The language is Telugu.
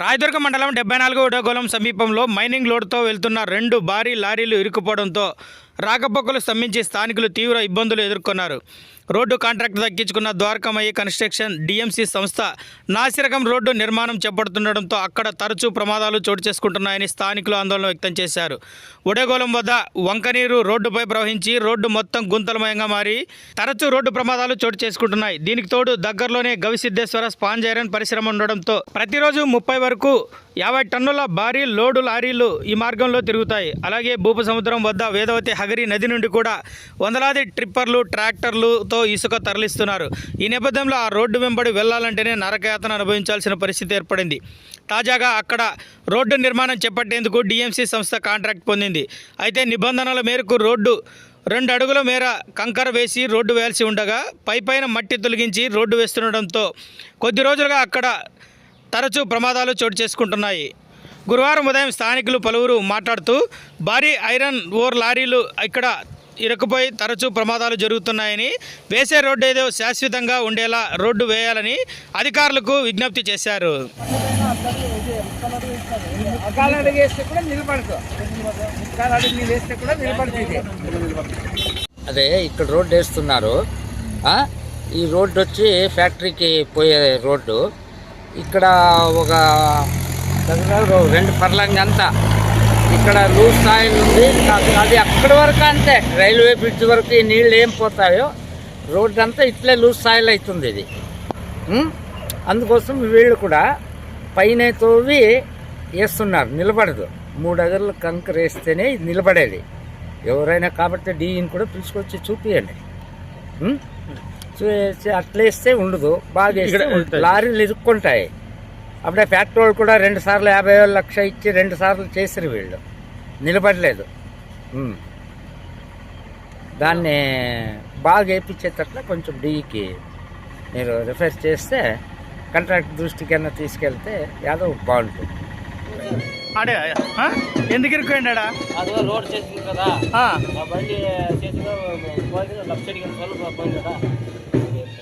రాయదుర్గ మండలం డెబ్బై నాలుగు ఉడగోళం సమీపంలో మైనింగ్ లోడ్తో వెళ్తున్న రెండు భారీ లారీలు ఇరుక్కుపోవడంతో రాకపోకలు స్తంభించి స్థానికులు తీవ్ర ఇబ్బందులు ఎదుర్కొన్నారు. రోడ్డు కాంట్రాక్ట్ దక్కించుకున్న ద్వారకమయ్య కన్స్ట్రక్షన్ డిఎంసి సంస్థ నాసిరకం రోడ్డు నిర్మాణం చేపడుతుండడంతో అక్కడ తరచూ ప్రమాదాలు చోటు చేసుకుంటున్నాయని స్థానికులు ఆందోళన వ్యక్తం చేశారు. ఉడేగోళం వద్ద వంకనీరు రోడ్డుపై ప్రవహించి రోడ్డు మొత్తం గుంతలమయంగా మారి తరచూ రోడ్డు ప్రమాదాలు చోటు చేసుకుంటున్నాయి. దీనికి తోడు దగ్గరలోనే గవిసిద్ధేశ్వర స్పాంజైరన్ పరిశ్రమ ఉండడంతో ప్రతిరోజు ముప్పై వరకు యాభై టన్నుల భారీ లోడు లారీలు ఈ మార్గంలో తిరుగుతాయి. అలాగే భూప సముద్రం వద్ద వేదవతి హగరి నది నుండి కూడా వందలాది ట్రిప్పర్లు ట్రాక్టర్లుతో ఇసుక తరలిస్తున్నారు. ఈ నేపథ్యంలో ఆ రోడ్డు వెంబడి వెళ్ళాలంటేనే నరకయాతన అనుభవించాల్సిన పరిస్థితి ఏర్పడింది. తాజాగా అక్కడ రోడ్డు నిర్మాణం చేపట్టేందుకు డిఎంసీ సంస్థ కాంట్రాక్ట్ పొందింది. అయితే నిబంధనల మేరకు రోడ్డు రెండు అడుగుల మేర కంకర వేసి రోడ్డు వేయాల్సి ఉండగా పైపైన మట్టి తొలగించి రోడ్డు వేస్తుండడంతో కొద్ది రోజులుగా అక్కడ తరచూ ప్రమాదాలు చోటు చేసుకుంటున్నాయి. గురువారం ఉదయం స్థానికులు పలువురు మాట్లాడుతూ భారీ ఐరన్ ఓర్ లారీలు ఇక్కడ ఇరకుపోయి తరచూ ప్రమాదాలు జరుగుతున్నాయని వేసే రోడ్డు ఏదో శాశ్వతంగా ఉండేలా రోడ్డు వేయాలని అధికారులకు విజ్ఞప్తి చేశారు. అదే ఇక్కడ రోడ్డు వేస్తున్నారు. ఈ రోడ్డు వచ్చి ఫ్యాక్టరీకి పోయే రోడ్డు. ఇక్కడ ఒక దగ్గర రెండు పర్లంగా అంతా. ఇక్కడ లూజ్ సాయిల్ ఉంది. అది అక్కడి వరకు అంతే. రైల్వే బ్రిడ్జ్ వరకు ఈ నీళ్ళు ఏం పోతాయో రోడ్డు అంతా ఇట్లే లూజ్ సాయిల్ అవుతుంది ఇది. అందుకోసం వీళ్ళు కూడా పైన తోవి వేస్తున్నారు. నిలబడదు. మూడు అగర్లు కంకర వేస్తేనే ఇది నిలబడేది. ఎవరైనా కాబట్టి డీని కూడా పిలుచుకొచ్చి చూపియండి. అట్లేస్తే ఉండదు. బాగా లారీలు ఇరుక్కుంటాయి అప్పుడే పెట్రోల్ కూడా రెండు సార్లు యాభై వేల లక్ష ఇచ్చి రెండు సార్లు చేసారు వీళ్ళు. నిలబడలేదు. దాన్ని బాగా వేయించేటట్ల కొంచెం డీకి మీరు రిఫర్ చేస్తే కాంట్రాక్ట్ దృష్టికైనా తీసుకెళ్తే యాదవ్ బాగుంటుంది ఎందుకు ఇరుక్కుపోయిండా చేసింది కదా.